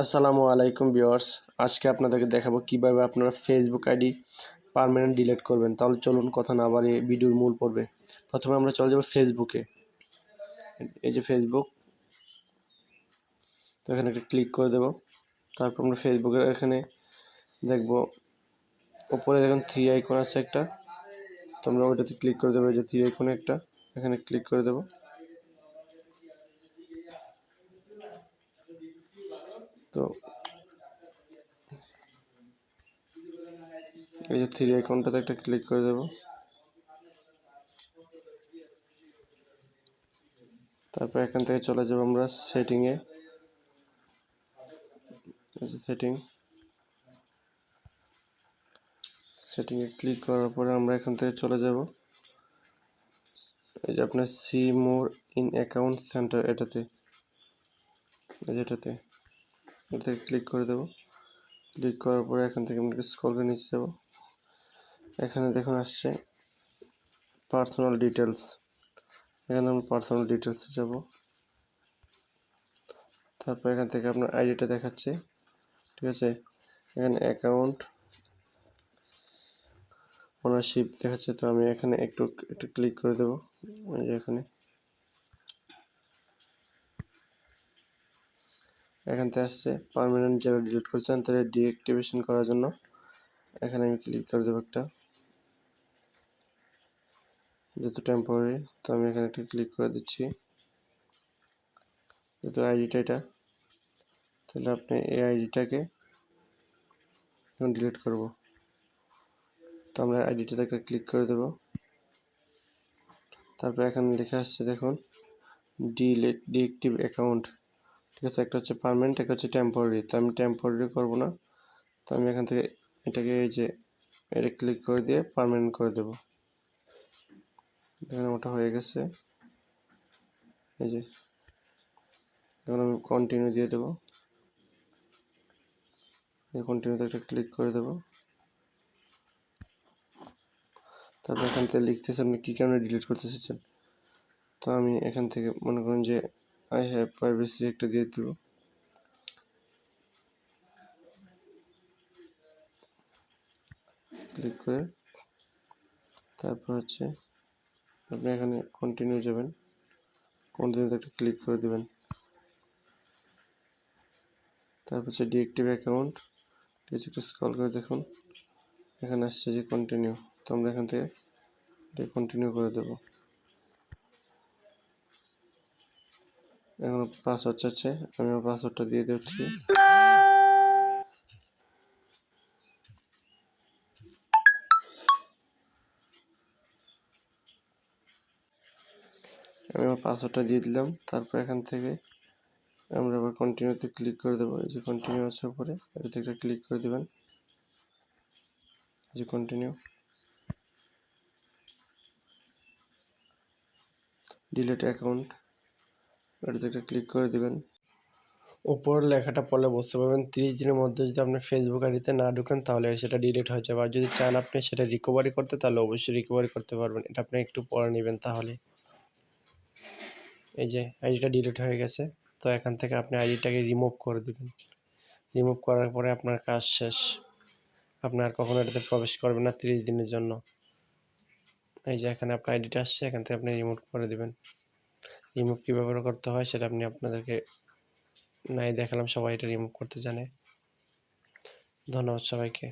আসসালামু আলাইকুম ভিউয়ার্স। আজকে আপনাদেরকে দেখাবো কীভাবে আপনারা ফেসবুক আইডি পার্মানেন্ট ডিলিট করবেন। তাহলে চলুন কথা না বাড়িয়ে ভিডিওর মূল পড়বে প্রথমে আমরা চলে যাব ফেসবুকে এই যে ফেসবুক তো এখানে একটা ক্লিক করে দেব। তারপর আমরা ফেসবুকের এখানে দেখব উপরে দেখুন থ্রি আইকন আছে একটা। তো আমরা ওইটাতে ক্লিক করে দেবো, এই যে থ্রি আইকনে একটা। এখানে ক্লিক করে দেবো। তো এই যে থ্রি আইকনটাতে একটা ক্লিক করে দেব। তারপর এখান থেকে চলে যাব আমরা সেটিংয়ে সেটিং সেটিংয়ে ক্লিক করার পরে আমরা এখান থেকে চলে যাব। এই যে আপনার see more in account centre এটাতে। এই যে এটাতে ক্লিক করে দেব। ক্লিক করার পরে এখান থেকে আমরা স্ক্রল করে নিচে যাব। এখানে দেখুন আসছে পার্সোনাল ডিটেলস এখানে আমরা পার্সোনাল ডিটেলসে যাব। তারপর এখান থেকে আপনার আইডিটা দেখাচ্ছে। ঠিক আছে? এখানে অ্যাকাউন্ট ওনারশিপ দেখাচ্ছে। তো আমি এখানে একটু একটু ক্লিক করে দেবো। এখানে। এখান থেকে আসছে পারমানেন্ট যারা ডিলিট করছেন তাদের ডিঅ্যাক্টিভেশন করার জন্য। এখানে আমি ক্লিক করে দেবো একটা। যেহেতু টেম্পোরারি তো আমি এখানে একটা ক্লিক করে দিচ্ছি। যেহেতু আইডিটা এটা, তাহলে আপনি এই আইডিটাকে ডিলিট করব। তো আমরা আইডিটাতে একটা ক্লিক করে দেব। তারপর এখানে লেখা আসছে, দেখুন ডিলেট ডিএক্টিভ অ্যাকাউন্ট ঠিক আছে, একটা হচ্ছে পারমানেন্ট একটা হচ্ছে টেম্পোরারি তো আমি টেম্পোরারি করব না, তো আমি এখান থেকে এটাকে এই যে, এটা ক্লিক করে দিয়ে পারমানেন্ট করে দেব। দেখুন ওটা হয়ে গেছে। এই যে, এখন আমি কন্টিনিউ দিয়ে দেবো। কন্টিনিউতে একটা ক্লিক করে দেবো। তারপর এখান থেকে লিখতেছে আপনি কী কারণে ডিলিট করতে চাইছেন তো আমি এখান থেকে মনে করেন যে আই হ্যাভ প্রাইভেসি একটা দিয়ে দেব। ক্লিক করে তারপর হচ্ছে আপনি এখানে কন্টিনিউ যাবেন। কন্টিনিউতে একটা ক্লিক করে দেবেন। তারপর হচ্ছে ডিএক্টিভ অ্যাকাউন্ট ঠিক আছে একটু স্ক্রল করে দেখুন। এখানে আসছে যে কন্টিনিউ তো আমরা এখান থেকে কন্টিনিউ করে দেবো। এখন পাসওয়ার্ড চাচ্ছে। আমি আমার পাসওয়ার্ডটা দিয়ে দিচ্ছি। আমি আমার পাসওয়ার্ডটা দিয়ে দিলাম। তারপর এখান থেকে আমরা আবার কন্টিনিউতে ক্লিক করে দেবো। এই যে কন্টিনিউ আছে উপরে এটাতে একটা ক্লিক করে দেবেন। যে কন্টিনিউ ডিলেট অ্যাকাউন্ট এটাতে একটা ক্লিক করে দেবেন। উপর লেখাটা পড়লে বুঝতে পারবেন, তিরিশ দিনের মধ্যে যদি আপনি ফেসবুক আইডিতে না ঢুকেন, তাহলে সেটা ডিলিট হয়ে যাবে। আর যদি চান আপনি সেটা রিকভারি করতে, তাহলে অবশ্যই রিকভারি করতে পারবেন। এটা আপনি একটু পরে নেবেন তাহলে। এই যে আইডিটা ডিলিট হয়ে গেছে, তো এখান থেকে আপনি আইডিটাকে রিমুভ করে দেবেন। রিমুভ করার পরে আপনার কাজ শেষ। আপনি আর কখনো এটাতে প্রবেশ করবেন না তিরিশ দিনের জন্য। এই যে এখানে আপনার আইডিটা আসছে, এখান থেকে আপনি রিমুভ করে দেবেন। রিমুভ কীভাবে করতে হয় সেটা আপনি আপনাদেরকে নাই দেখালাম, সবাই এটা রিমুভ করতে জানে। ধন্যবাদ সবাইকে।